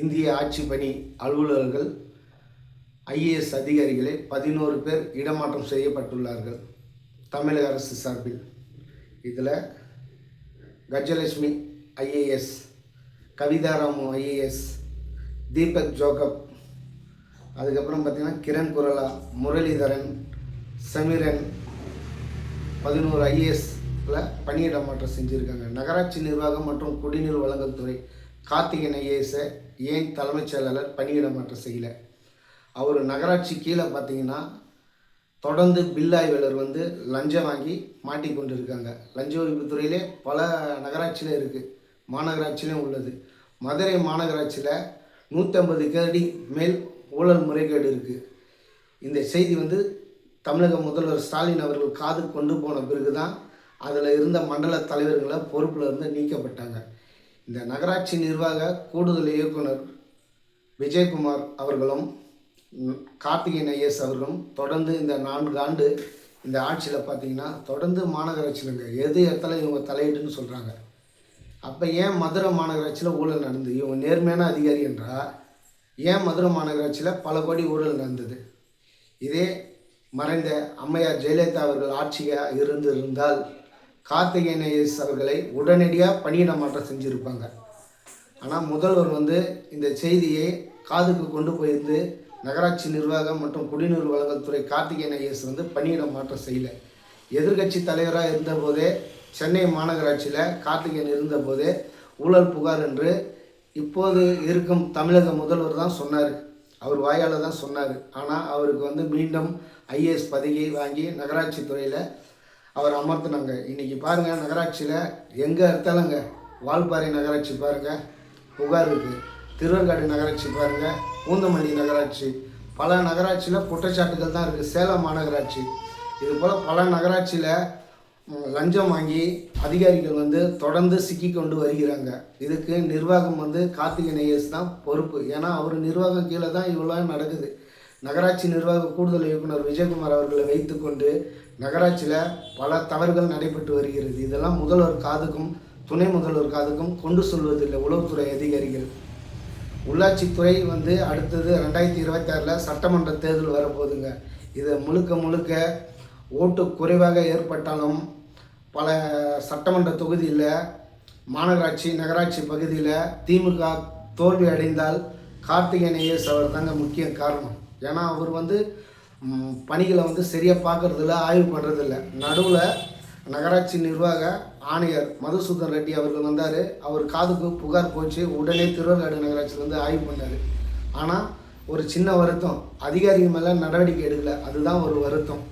இந்திய ஆட்சி பணி அலுவலர்கள் ஐஏஎஸ் அதிகாரிகளை பதினோரு பேர் இடமாற்றம் செய்யப்பட்டுள்ளார்கள் தமிழக அரசு சார்பில். இதில் Gajalakshmi IAS Kavitharamu IAS Deepak Jacob அதுக்கப்புறம் பார்த்தீங்கன்னா கிரண் குரலா முரளிதரன் சமீரன் பதினோரு ஐஏஎஸ்ல பணியிட மாற்றம் செஞ்சுருக்காங்க. நகராட்சி நிர்வாகம் மற்றும் குடிநீர் வழங்கல் துறை கார்த்திகன் ஐஏஎஸை ஏன் தலைமைச் செயலாளர் பணியிட மாற்றம் செய்யலை? அவர் நகராட்சி கீழே பார்த்தீங்கன்னா தொடர்ந்து பில் வந்து லஞ்சம் வாங்கி மாட்டிக்கொண்டு இருக்காங்க லஞ்ச ஒழிப்புத்துறையிலே பல நகராட்சியில் இருக்குது மாநகராட்சியிலும் உள்ளது. மதுரை மாநகராட்சியில் நூற்றம்பது கேடி மேல் ஊழல் முறைகேடு இருக்குது இந்த செய்தி வந்து தமிழக முதல்வர் ஸ்டாலின் அவர்கள் காது கொண்டு போன பிறகு தான் அதில் இருந்த மண்டல தலைவர்களை பொறுப்பில் இருந்து நீக்கப்பட்டாங்க. இந்த நகராட்சி நிர்வாக கூடுதல் இயக்குனர் விஜயகுமார் அவர்களும் கார்த்திகேயன் ஐஎஸ் அவர்களும் தொடர்ந்து இந்த நான்கு ஆண்டு இந்த ஆட்சியில் பார்த்தீங்கன்னா தொடர்ந்து மாநகராட்சியிலங்க. எது இடத்துல இவங்க தலையிடுன்னு சொல்கிறாங்க அப்போ ஏன் மதுரை மாநகராட்சியில் ஊழல் நடந்தது? இவங்க நேர்மையான அதிகாரி என்றால் ஏன் மதுரை மாநகராட்சியில் பல கோடி ஊழல் நடந்தது? இதே மறைந்த அம்மையார் ஜெயலலிதா அவர்கள் ஆட்சியாக இருந்திருந்தால் கார்த்திகேயன் அவர்களை உடனடியாக பணியிட மாற்றம் செஞ்சுருப்பாங்க. ஆனால் முதல்வர் வந்து இந்த செய்தியை காதுக்கு கொண்டு போயிருந்து நகராட்சி நிர்வாகம் மற்றும் குடிநீர் வழங்கல் துறை கார்த்திகேயன் ஐஎஸ் வந்து பணியிட மாற்றம் செய்யல. எதிர்க்கட்சி தலைவராக இருந்தபோதே சென்னை மாநகராட்சியில் கார்த்திகேயன் இருந்தபோதே ஊழல் புகார் என்று இப்போது இருக்கும் தமிழக முதல்வர் தான் சொன்னார். அவர் வாயால் தான் சொன்னார். ஆனால் அவருக்கு வந்து மீண்டும் ஐஏஎஸ் பதவியை வாங்கி நகராட்சி துறையில் அவர் அமர்த்தினாங்க. இன்றைக்கி பாருங்கள் நகராட்சியில் எங்கே இருந்தாலுங்க வால்பாறை நகராட்சி பாருங்கள் புகார் இருக்குது திருவங்காடு நகராட்சி பாருங்கள் பூந்தமல்லி நகராட்சி. பல நகராட்சியில் குற்றச்சாட்டுகள் தான் இருக்குது சேலம் மாநகராட்சி. இது போல் பல நகராட்சியில் லஞ்சம் வாங்கி அதிகாரிகள் வந்து தொடர்ந்து சிக்கி கொண்டு வருகிறாங்க. இதுக்கு நிர்வாகம் வந்து கார்த்திகேயன் ஐஎஸ் தான் பொறுப்பு. ஏன்னா அவர் நிர்வாகம் கீழே தான் இவ்வளோ நடக்குது. நகராட்சி நிர்வாக கூடுதல் இயக்குனர் விஜயகுமார் அவர்களை வைத்துக்கொண்டு நகராட்சியில் பல தவறுகள் நடைபெற்று வருகிறது. இதெல்லாம் முதல்வர் காதுக்கும் துணை முதல்வர் காதுக்கும் கொண்டு சொல்வதில்லை. உளவுத்துறை அதிகாரிகள். உள்ளாட்சித்துறை வந்து அடுத்தது ரெண்டாயிரத்தி இருபத்தாறில் சட்டமன்ற தேர்தல் வரப்போகுதுங்க. இதை முழுக்க முழுக்க ஓட்டு குறைவாக ஏற்பட்டாலும் பல சட்டமன்ற தொகுதியில் மாநகராட்சி நகராட்சி பகுதியில் திமுக தோல்வி அடைந்தால் கார்த்திகேயன் ஐஎஸ் அவர் தாங்க முக்கிய காரணம். ஏன்னா அவர் வந்து பணிகளை வந்து சரியாக பார்க்கறதில்ல ஆய்வு பண்ணுறதில்ல நடுவில் நகராட்சி நிர்வாக ஆணையர் மதுசூதன் ரெட்டி அவர்கள் வந்தார். அவர் காதுக்கு புகார் போச்சு. உடனே திருவள்ளாடு நகராட்சியில் வந்து ஆய்வு பண்ணார். ஆனால் ஒரு சின்ன வருத்தம். அதிகாரிகள் மேலே நடவடிக்கை எடுக்கலை. அதுதான் ஒரு வருத்தம்.